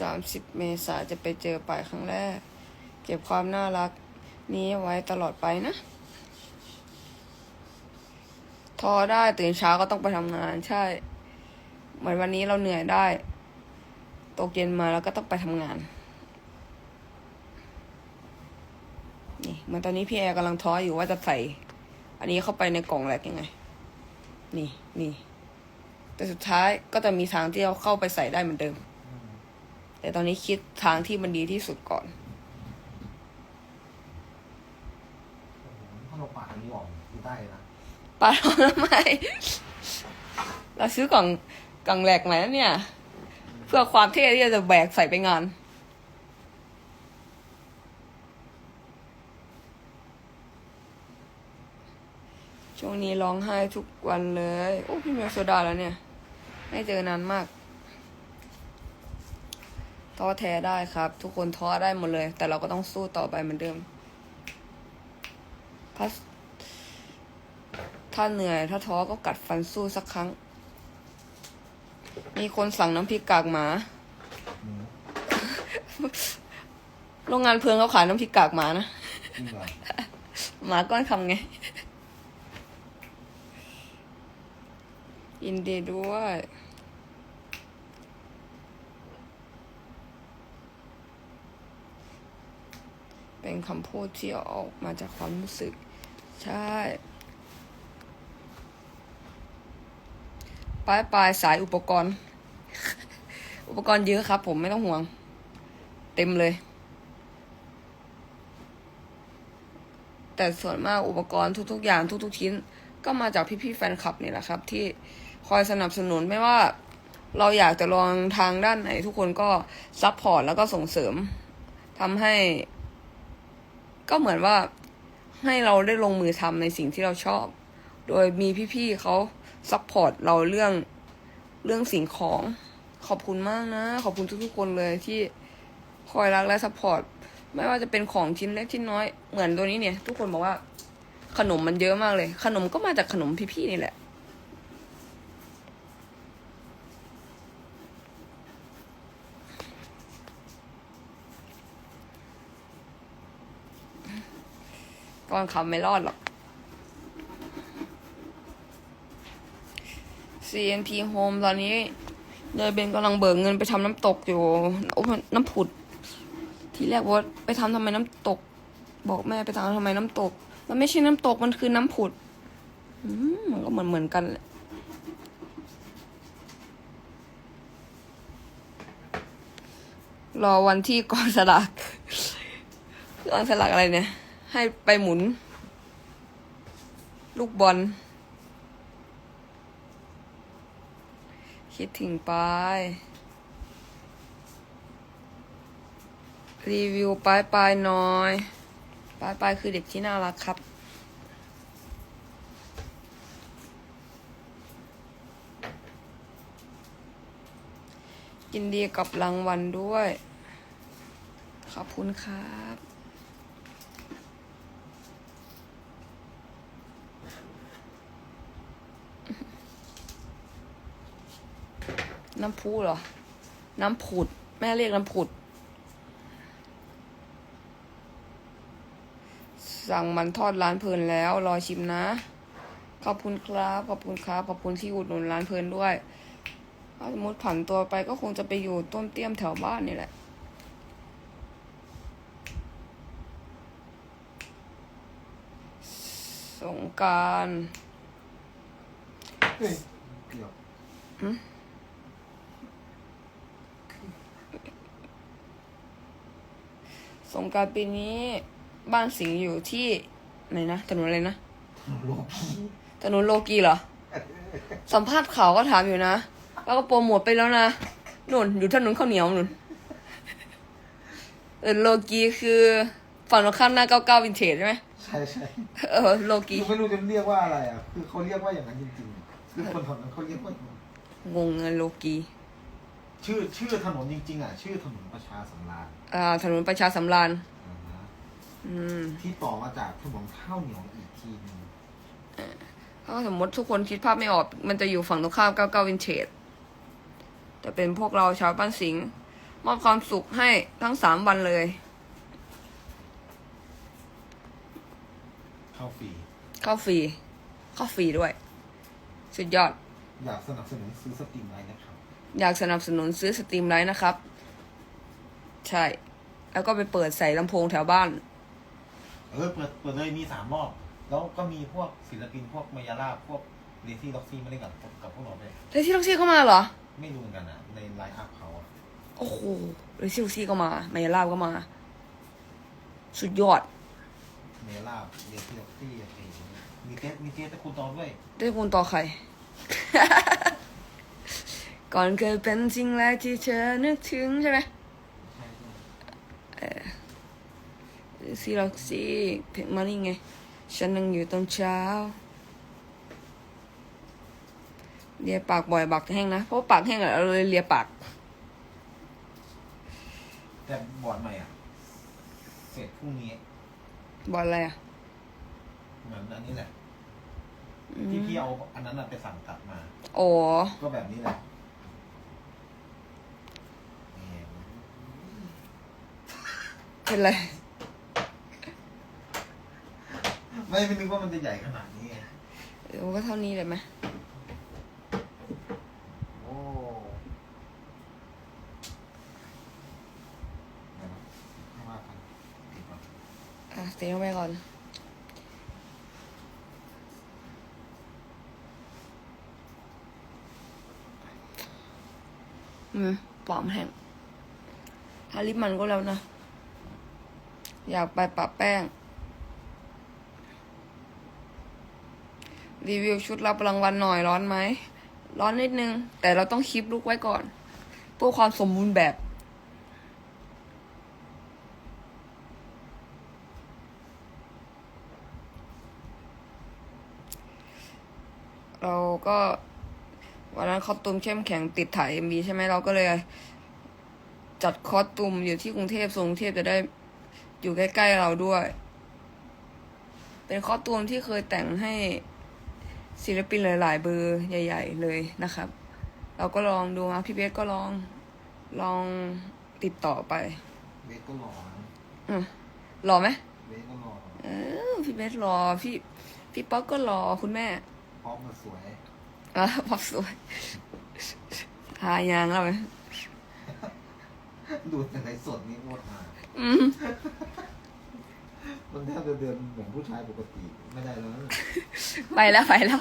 สามสิบเมษาจะไปเจอป่ายครั้งแรก เก็บความน่ารักนี้ไว้ตลอดไปนะ ทอได้ตื่นเช้าก็ต้องไปทำงานใช่ เหมือนวันนี้เราเหนื่อยได้ตกเย็นมาแล้วก็ต้องไปทำงาน นี่เหมือนตอนนี้พี่แอร์กำลังท้ออยู่ว่าจะใส่ อันนี้เข้าไปในกล่องแหลกยังไง นี่นี่แต่สุดท้ายก็จะมีทางที่เราเข้าไปใส่ได้เหมือนเดิม แต่ตอนนี้คิดทางที่มันดีที่สุดก่อนถ้าเราปาดอันนี้ออกคือได้นะปาดเอาทำไม เราซื้อกล่องกล่องแหลกใหม่แล้วเนี่ย เพื่อความเท่ที่จะแบกใส่ไปงานช่วงนี้ร้องไห้ทุกวันเลย โอ้ พี่เมลโซดาแล้วเนี่ย ไม่เจอนานมาก ท้อแท้ได้ครับ ทุกคนท้อได้หมดเลย แต่เราก็ต้องสู้ต่อไปเหมือนเดิมพัสถ้าเหนื่อย ถ้าท้อก็กัดฟันสู้สักครั้ง มีคนสั่งน้ำพริกกากหมาอืมโรงงานเพลิงเขาขายน้ำพริกกากหมานะจริงเหรอหมาก้อนคำไงยินดีด้วย เป็นคำพูดที่ออกมาจากความรู้สึก ใช่ปลายปลายสายอุปกรณ์ อุปกรณ์เยอะครับ ผมไม่ต้องห่วง เต็มเลย แต่ส่วนมากอุปกรณ์ทุก ๆ อย่างทุก ๆ ชิ้น ก็มาจากพี่ๆแฟนคลับนี่แหละครับ ที่คอยสนับสนุนไม่ว่าเราอยากจะลองทางด้านไหนทุกคนก็ซัพพอร์ตแล้วก็ส่งเสริมทำให้ ก็เหมือนว่าให้เราได้ลงมือทำในสิ่งที่เราชอบ โดยมีพี่ๆเขาซัพพอร์ตเราเรื่องเรื่องสิ่งของขอบคุณมากนะ ขอบคุณทุกๆคนเลยที่คอยรักและซัพพอร์ตไม่ว่าจะเป็นของชิ้นเล็กชิ้นน้อยเหมือนตัวนี้เนี่ย ทุกคนบอกว่าขนมมันเยอะมากเลย ขนมก็มาจากขนมพี่ๆนี่แหละ ก้อนคำไม่รอดหรอก CNP Home ตอนนี้เนยเบนกำลังเบิกเงินไปทำน้ำตกอยู่น้ำผุด ทีแรกว่าไปทำทำไมน้ำตก บอกแม่ไปทำทำไมน้ำตก มันไม่ใช่น้ำตกมันคือน้ำผุดมมันก็เหมือนเหมือนกันแหละรอวันที่กองสลากกองสลากอะไรเนี่ย ให้ไปหมุน ลูกบอล คิดถึงไป รีวิวปลายปลายน้อยปลายปลายคือเด็กที่น่ารักครับยินดีกับรางวัลด้วย ขอบคุณครับ น้ำพุเหรอ น้ำผุด แม่เรียกน้ำผุด สั่งมันทอดร้านเพลินแล้ว รอชิมนะ ขอบคุณครับ ขอบคุณครับ ขอบคุณที่อุดหนุนร้านเพลินด้วย ถ้าสมมติผันตัวไปก็คงจะไปอยู่ต้นเตี้ยมแถวบ้านนี่แหละสงกรารเฮ้ยเกี่ยว สงกรารปีนี้บ้านสิงห์อยู่ที่ไหนนะถนนอะไรนะโลกถนนโลกีเหรอ สัมภาษณ์ข่าวก็ถามอยู่นะ แล้วก็โปรโมทไปแล้วนะนุ่นอยู่ถนนข้าวเหนียวนุ่นเออโลกีคือฝั่งตรงข้ามหน้าเก้าเก้าวินเทจใช่ไหมใช่ใช่เออโลกีคือไม่รู้จะเรียกว่าอะไรอะ คือเขาเรียกว่าอย่างนั้นจริงๆคือคนแถวนั้นเขาเรียกว่าอย่างนั้นงงเงินโลกี ชื่อชื่อถนนจริง ๆ อะ ชื่อถนนประชาสำราญอ่าถนนประชาสำราญอ่าฮะอืมที่ต่อมาจากถนนข้าวเหนียวอีกทีหนึงถ้าสมมติทุกคนคิดภาพไม่ออก มันจะอยู่ฝั่งตรงข้ามเก้าเก้าวินเทจแต่เป็นพวกเราชาวบ้านสิงห์มอบความสุขให้ทั้งสามวันเลยเข้าฟรีเข้าฟรีเข้าฟรีด้วย สุดยอด อยากสนับสนุนซื้อสตรีมไลน์นะครับ อยากสนับสนุนซื้อสตรีมไลท์นะครับ ใช่ แล้วก็ไปเปิดใส่ลำโพงแถวบ้าน เออเปิดเปิดเลยมีสามรอบ แล้วก็มีพวกศิลปินพวกมายาลาบพวกเลซี่ล็อกซี่มาเล่นกับกับพวกเราด้วยเรซี่ล็อกซี่ก็มาเหรอ ไม่รู้เหมือนกันนะในไลน์อัพเขาอะโอ้โหเรซี่ล็อกซี่ก็มาไมายาลาบก็มา สุดยอดเมยาลาบเลซี่ล็อกซี่อะไรอย่างเงี้ยมีเทสมีเทสตะคุณตอนด้วยได้คุณต่อใคร ก่อนเคยเป็นสิ่งแรกที่เธอนึกถึงใช่ไหมใช่ใช่เรซี่ล็อกซี่เพลงมานี่ไง ฉันนั่งอยู่ตอนเช้าเลียปากบ่อยปากแห้งนะ เพราะว่าปากแห้งอะเราเลยเลียปาก แต่บอร์ดใหม่อะ เสร็จพรุ่งนี้บอลอะไรอะ เหมือนอันนี้แหละอืมที่พี่เอาอันนั้นน่ะไปสั่งตัดมา โอ้ ก็แบบนี้แหละแหม เป็นไร ไม่ไม่นึกว่ามันจะใหญ่ขนาดนี้ไงเออมันก็เท่านี้เลยไหมโอ้เดี๋ยวนะไม่ว่ากันปิดก่อนอะเสียงไปก่อน อืมปอมแห้งทาลิปมันก็แล้วนะ อยากไปปะแป้ง รีวิวชุดรับรางวัลหน่อยร้อนไหม ร้อนนิดนึง แต่เราต้องคลิปลุกไว้ก่อนเพื่อความสมบูรณ์แบบ เราก็วันนั้นคอสตูมเข้มแข็งติดถ่ายเอ็มบีใช่ไหมเราก็เลย จัดคอสตูมอยู่ที่กรุงเทพทรงกรุงเทพจะได้ อยู่ใกล้ๆเราด้วย เป็นคอสตูมที่เคยแต่งให้ศิลปินหลายๆ เบอร์ใหญ่ ๆ เลยนะครับ เราก็ลองดูนะพี่เบสก็ลองลองติดต่อไป เบสก็รอนะอืมรอไหมเบสก็รอเออพี่เบสรอพี่ พี่ป๊อกก็รอคุณแม่พร้อมมาสวยอะพอสวยหายางแล้วไหม ดูแต่ในสดนี่โคตรหา อืมมันแทบจะเดินเหมือนผู้ชายปกติไม่ได้แล้วนะไปแล้วไปแล้ว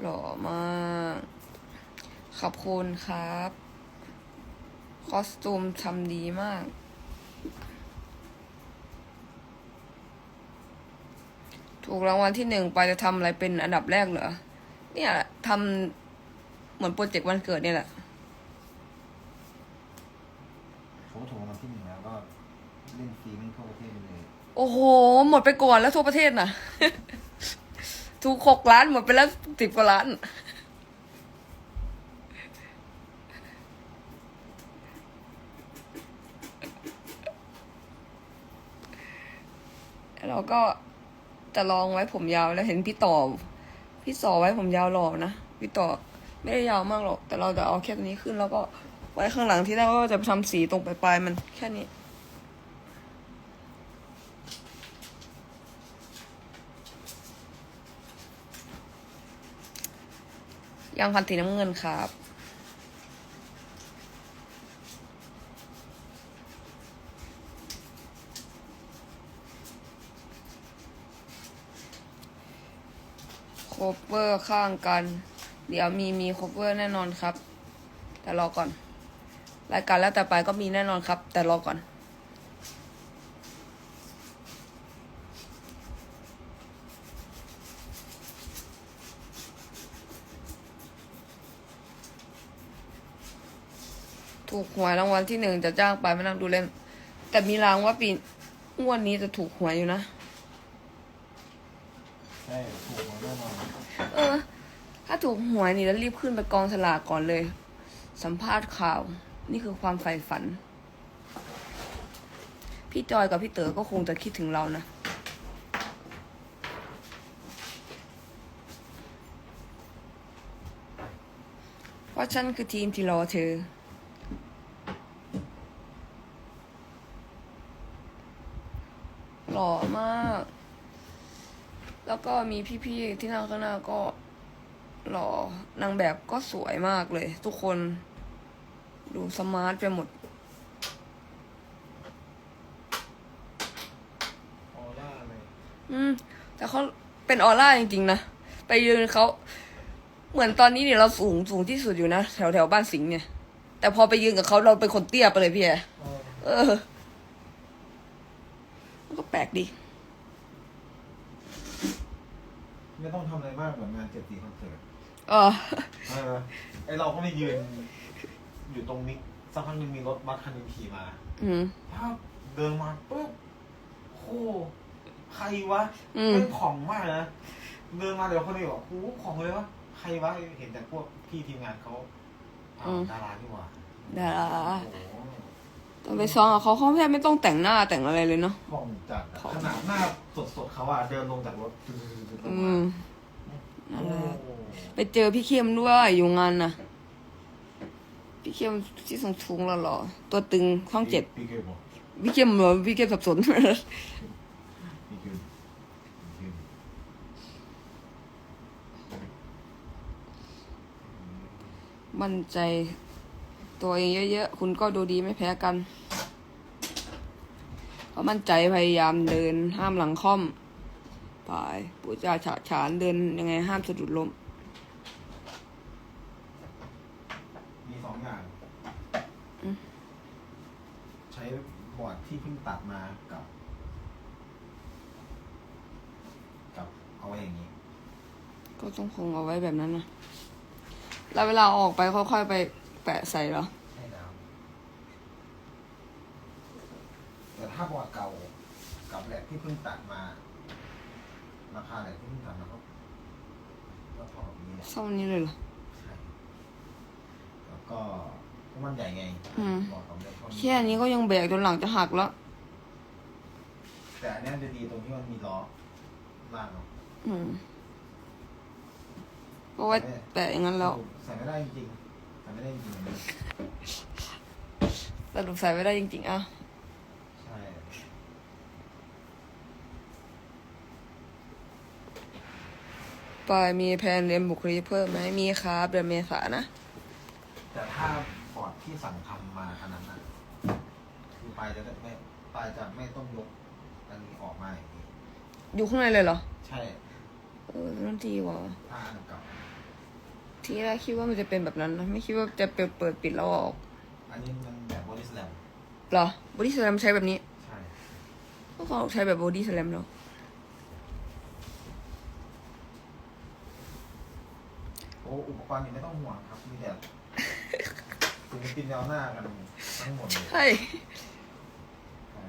หล่อมาก ขอบคุณครับ คอสตูมทำดีมาก ถูกรางวัลที่หนึ่งไปจะทำอะไรเป็นอันดับแรกเหรอ เนี่ยทำเหมือนโปรเจกต์วันเกิดเนี่ยแหละเขาถูกรางวัลที่หนึ่งแล้วก็เล่นฟรีไม่ทั่วประเทศเลย โอ้โห หมดไปก่อนแล้วทั่วประเทศน่ะ ถูกหกล้านหมดไปแล้วสิบกว่าล้าน เราก็จะลองไว้ผมยาวแล้วเห็นพี่ต่อ พี่สอไว้ผมยาวหล่อนะพี่ต่อไม่ได้ยาวมากหรอก แต่เราจะเอาแค่นี้ขึ้นแล้วก็ไว้ข้างหลังที่แรกก็จะทำสีตรงปลายๆมันแค่นี้ยางพันสีน้ำเงินครับ โคเวอร์ข้างกัน เดี๋ยวมีมีโคเวอร์แน่นอนครับ แต่รอก่อน รายการแล้วแต่ไปก็มีแน่นอนครับ แต่รอก่อนถูกหวยรางวัลที่หนึ่งจะจ้างไปไม่นั่งดูเล่น แต่มีรางว่าปีงวดนี้จะถูกหวยอยู่นะ ใช่ ถูกหวยนี่แล้วรีบขึ้นไปกองสลากก่อนเลย สัมภาษณ์ข่าว นี่คือความใฝ่ฝัน พี่จอยกับพี่เต๋อก็คงจะคิดถึงเรานะ เพราะฉันคือทีมที่รอเธอหล่อมาก แล้วก็มีพี่ๆที่นั่งข้างหน้าก็ หล่อนางแบบก็สวยมากเลย ทุกคน ดูสมาร์ทไปหมดออร่าเลยอืม แต่เขาเป็นออร่าจริงๆนะ ไปยืนเขาเหมือนตอนนี้เนี่ยเราสูงสูงที่สุดอยู่นะแถวแถวบ้านสิงห์เนี่ย แต่พอไปยืนกับเขาเราเป็นคนเตี้ยไปเลยพี่แอเออเออมันก็แปลกดี ไม่ต้องทำอะไรมากเหมือนงานเจ็ดสีคอนเสิร์ต เออเออไอเราก็ไม่ยืน อยู่ตรงนี้สักพักหนึงมีรถบัสคันหนึงขี่มาอืมภาพเดินมาปุ๊บโอ้ใครวะอืม เป็นของมากนะเดินมาเดี๋ยวคนนี้บอกโอ้ของเลยวะใครวะเห็นแต่พวกพี่ทีมงานเขาอ้าวดารานี่หว่าดาราโอ้โหตอนไปซ้อมกับเขาเขาแทบไม่ต้องแต่งหน้าแต่งอะไรเลยเนาะ ของจัดอะของขนาดหน้าสดๆเขาอะเดินลงจากรถอืมโอ้ นั่นแหละไปเจอพี่เข้มด้วยอยู่งานนะพี่เข้มที่สูงสูงๆหล่อๆตัวตึงห้องเจ็ดพี่เกมบอกพี่เข้มเหรอพี่เข้มสับสนพี่เกมพี่เกมมั่นใจตัวเองเยอะๆ คุณก็ดูดีไม่แพ้กันก็มั่นใจพยายามเดินห้ามหลังค่อม ไปปูจาฉะฉานเดินยังไงห้ามสะดุดล้ม มีสองอย่าง อืม ใช้บอร์ดที่เพิ่งตัดมากับ กับเอาไว้อย่างนี้ ก็ต้องคงเอาไว้แบบนั้นนะแล้วเวลาออกไปค่อยๆไปแปะใส่เหรอ ใช่แล้วแต่ถ้าบอร์ดเก่ากับแหลกที่เพิ่งตัดมา ราคาแหลกที่เพิ่งตัดมาก็ก็เท่ากับนี้แหละเท่านี้เลยเหรอ ใช่แล้วก็เพราะมันใหญ่ไงอืม บอร์ดของเล็กเท่าแค่นี้ก็ยังแบกจนหลังจะหักแล้ว แต่อันเนี้ยจะดีตรงที่มันมีล้อล่างเนาะอืมก็ไว้แปะอย่างนั้นแล้วใส่ไม่ได้จริงๆใส่ไม่ได้จริงๆ สรุปใส่ไม่ได้จริงๆอะ ใช่ ปายมีแผนเรียนบุคลิกเพิ่มไหมมีครับเดือนเมษานะ แต่ถ้าบอร์ดที่สั่งทำมาขนาดนั้นคือปลายจะไม่ปลายจะไม่ต้องยกอันนี้ออกมาอย่างนี้ อยู่ข้างในเลยเหรอ ใช่เออนั่นดีว่ะถ้าอันเก่าทีแรกคิดว่ามันจะเป็นแบบนั้นนะไม่คิดว่าจะเปิดเปิดปิดแล้วออกอันนี้มันแบบบอดี้สแลมเหรอ บอดี้สแลมใช้แบบนี้ใช่ ก็เขาใช้แบบบอดี้สแลมแล้วโอ้อุปกรณ์นี่ไม่ต้องห่วงครับมีแต่ศิลปินแนวหน้ากันทั้งหมดเลยใช่ ใช่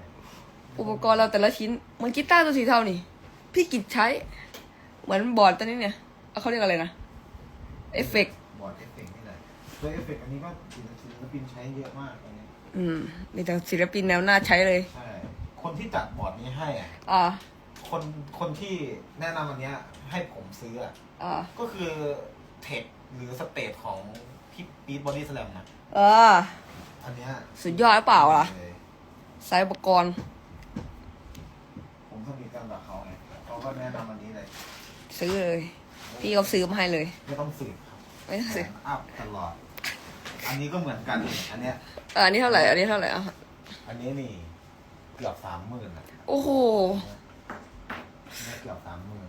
อุปกรณ์เราแต่ละชิ้นเหมือนกีตาร์ตัวสีเทานี่ พี่กิจใช้ เหมือนบอร์ดตัวนี้เนี่ยเอาเขาเรียกอะไรนะ เอฟเฟกต์บอร์ดเอฟเฟกต์นี่แหละตัวเอฟเฟกต์อันนี้ก็ศิลปินใช้เยอะมากอันนี้อืมมีแต่ศิลปินแนวหน้าใช้เลย ใช่ คนที่จัดบอร์ดนี้ให้อะอ่า คนคนที่แนะนำอันเนี้ยให้ผมซื้ออะอ่า ก็คือ เทคหรือสเตทของพี่ปี t บอดี้สแลมนะเออ อันเนี้ยสุดยอดหรือเปล่าล่ะเลยใช้อุปกรณ์ผมสนิทกันกับเขาไงเขาก็แนะนำอันนี้เลย ซื้อเลย พี่เขาซื้อมาให้เลย ไม่ต้องสืบครับไม่ต้องซื้อแสนอัพตลอด อันนี้ก็เหมือนกัน อันเนี้ย เอออันนี้เท่าไหร่อันนี้เท่าไหร่อะอันนี้นี่เกือบสามหมื่นอะโอ้โหเนี่ยเกือบสามหมื่น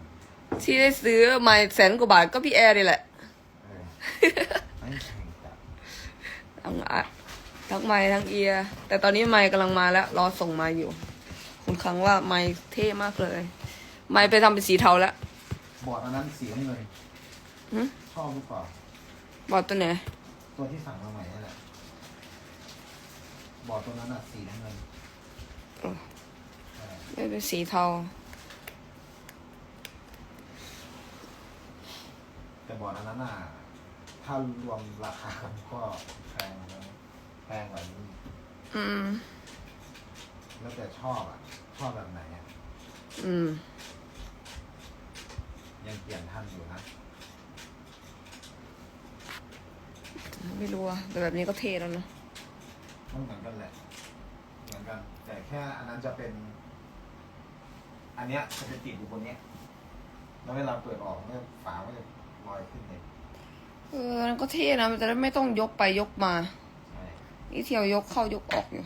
ที่ได้ซื้อมาแสนกว่าบาทก็พี่แอร์นี่แหละเออ ไม่แพงจ้ะทั้งอะทั้งไม้ทั้งเอียร์แต่ตอนนี้ไม้กำลังมาแล้ว รอส่งมาอยู่ คุณครั้งว่าไม้เท่มากเลย ไม้ไปทำเป็นสีเทาแล้วบอร์ดอันนั้นสีน้ำเงินหึชอบหรือเปล่าบอร์ดตัวไหนตัวที่สั่งมาใหม่นี่แหละบอร์ดตัวนั้นอะสีน้ำเงินอ๋อใช่ไม่เป็นสีเทา แต่บอร์ดอันนั้นอะ ถ้ารวมราคากันก็แพงนะแพงกว่านี้ อืม แล้วแต่ชอบอะ ชอบแบบไหนอะ อืม ยังเปลี่ยนท่านอยู่นะ ไม่รู้อะแต่แบบนี้ก็เท่แล้วนะมันเหมือนกันแหละ เหมือนกัน แต่แค่อันนั้นจะเป็น อันเนี้ยจะเป็นติดอยู่บนเนี้ย แล้วเวลาเปิดออกเนี่ยฝามันจะลอยขึ้นเลย เออมันก็เท่นะ มันจะได้ไม่ต้องยกไปยกมา ใช่นี่เที่ยวยกเข้ายกออกอยู่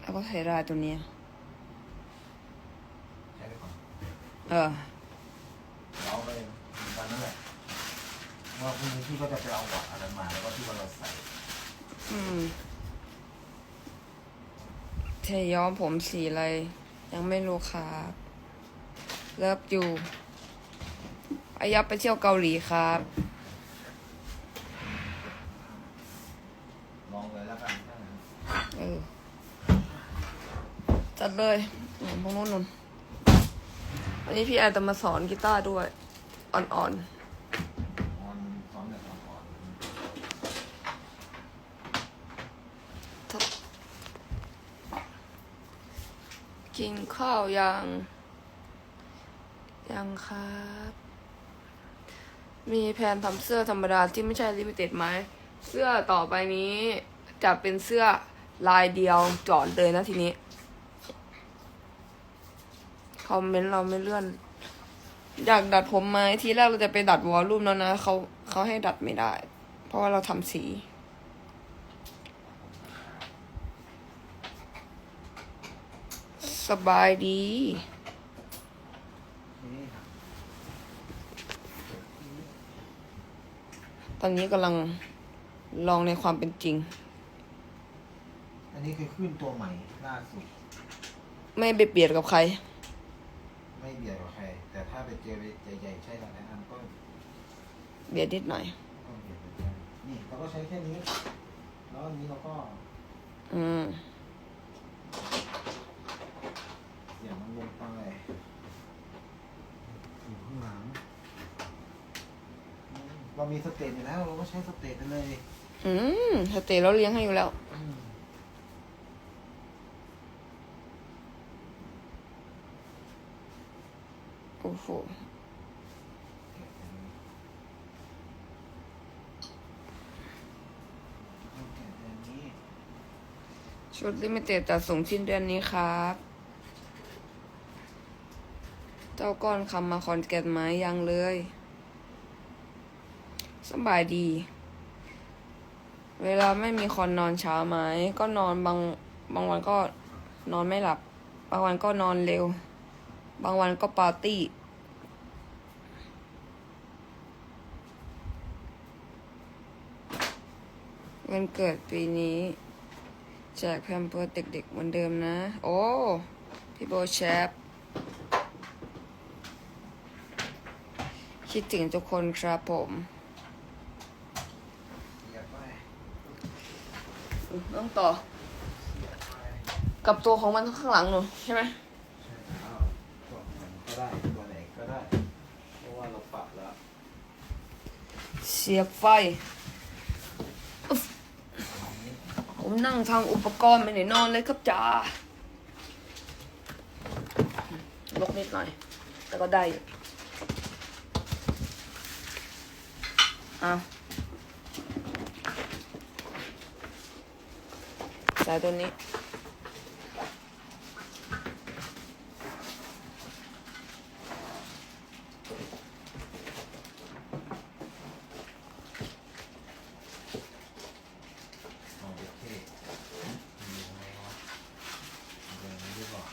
แล้วก็ใช้รายตัวเนี้ย ใช่ไหมก่อนเออ เราไปเหมือนกันนั่นแหละว่าพรุ่งนี้พี่ก็จะไปเอาบอร์ดอันนั้นมาแล้วก็ที่ว่าเราใส่อืมเทย้อมผมสีอะไร ยังไม่รู้ครับเลิฟอยู่ อายับไปเที่ยวเกาหลีครับลองเลยแล้วกันเออจัดเลยหนพวกนู้นนนวันนี้พี่แอนจะมาสอนกีตาร์ด้วย อ่อนออนซ้อมแบบอ่อนๆกินข้าวยัง ยังครับ มีแผนทำเสื้อธรรมดาที่ไม่ใช่ลิมิเต็ดไหม เสื้อต่อไปนี้จะเป็นเสื้อลายเดียวจอดเลยนะทีนี้ คอมเมนต์เราไม่เลื่อน อยากดัดผมไหมทีแรกเราจะไปดัดวอลลุ่มแล้วนะเขาเขาให้ดัดไม่ได้ เพราะว่าเราทำสีสบายดี ๆนี่ครับ ต อนนี้กำลังลองในความเป็นจริง อันนี้คือขึ้นตัวใหม่ล่าสุด ไม่ไปเบียดกับใคร ไม่เบียดกับใคร แต่ถ้าไปเจอใหญ่ๆใช่แล้วแนะนำก็เบียดนิดหน่อย ก็เบียดเหมือนกันนี่เราก็ใช้แค่นี้ แล้วอันนี้เราก็อืม เสียบมันลงไปอยู่ข้างหลังอืม เรามีสเตจอยู่แล้ว เราก็ใช้สเตจไปเลย อืมสเตย์เราเลี้ยงให้อยู่แล้ว โอ้โหชุดลิมิเต็ดจัดส่งสิ้นเดือนนี้ครับ เจ้าก้อนคำมาคอนแกนไหมยังเลย สบายดี เวลาไม่มีคอนนอนเช้าไหมก็นอนบางบางวันก็นอนไม่หลับ บางวันก็นอนเร็ว บางวันก็ปาร์ตี้ วันเกิดปีนี้ แจกแพมเพิร์เด็กๆเหมือนเดิมนะ โอ้ พี่โบแชปคิดถึงทุกคนครับผม เสียบไป ต้องต่อเสียบไปกับตัวของมันข้างหลังหนูใช่ไหมใช่แล้วตัวไหนก็ได้ตัวไหนก็ได้ เพราะว่าเราปรับแล้ว เสียบไฟอุ๊บผมนั่งทางอุปกรณ์ไม่ได้นอนเลยครับจ้าลกนิดหน่อย แต่ก็ได้อยู่ เอาใส่ตัวนี้เอาไปเทอยู่ยังไงวะอยู่อย่างนี้ดีกว่า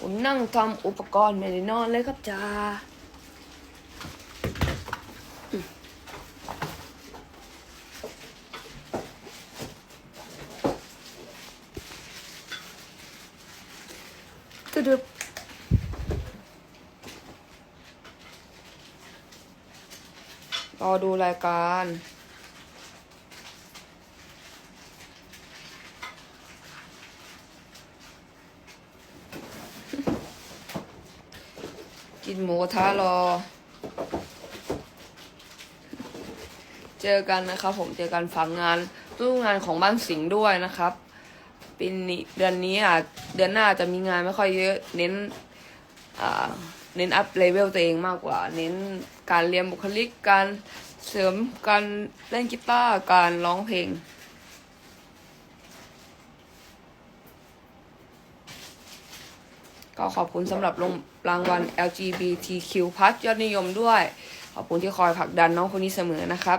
ผมนั่งทำอุปกรณ์ไม่ได้นอนเลยครับจ้าอืมตึดึบ รายการ กินหมูกระทะรอ เจอกันนะครับผมเจอกันฝังงานรูปงานของบ้านสิงห์ด้วยนะครับปีนี้เดือนนี้อะเดือนหน้าจะมีงานไม่ค่อยเยอะเน้นอ่าเน้นอัพเลเวลตัวเองมากกว่า เน้นการเรียนบุคลิกการ เสริมการเล่นกีตาร์การร้องเพลง ก็ขอบคุณสำหรับลงรางวัล LGBTQ+ ยอดนิยมด้วย ขอบคุณที่คอยผลักดันน้องคนนี้เสมอนะครับ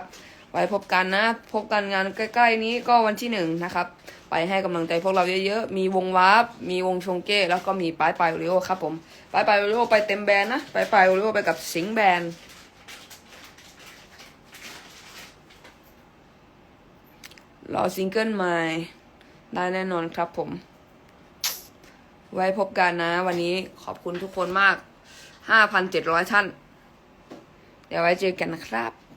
ไว้พบกันนะ พบกันงานใกล้ ๆ นี้ก็วันที่หนึ่งนะครับ ไปให้กำลังใจพวกเราเยอะๆ มีวงวาร์ปมีวงชงเก้ แล้วก็มีปลายปลายโอริโอครับผมปลายปลายโอริโอไปเต็มแบรนด์นะปลายปลายโอริโอไปกับสิงแบรนด์ รอซิงเกิลใหม่ได้แน่นอนครับผม ไว้พบกันนะ วันนี้ขอบคุณทุกคนมาก 5,700 ท่าน เดี๋ยวไว้เจอกันนะครับ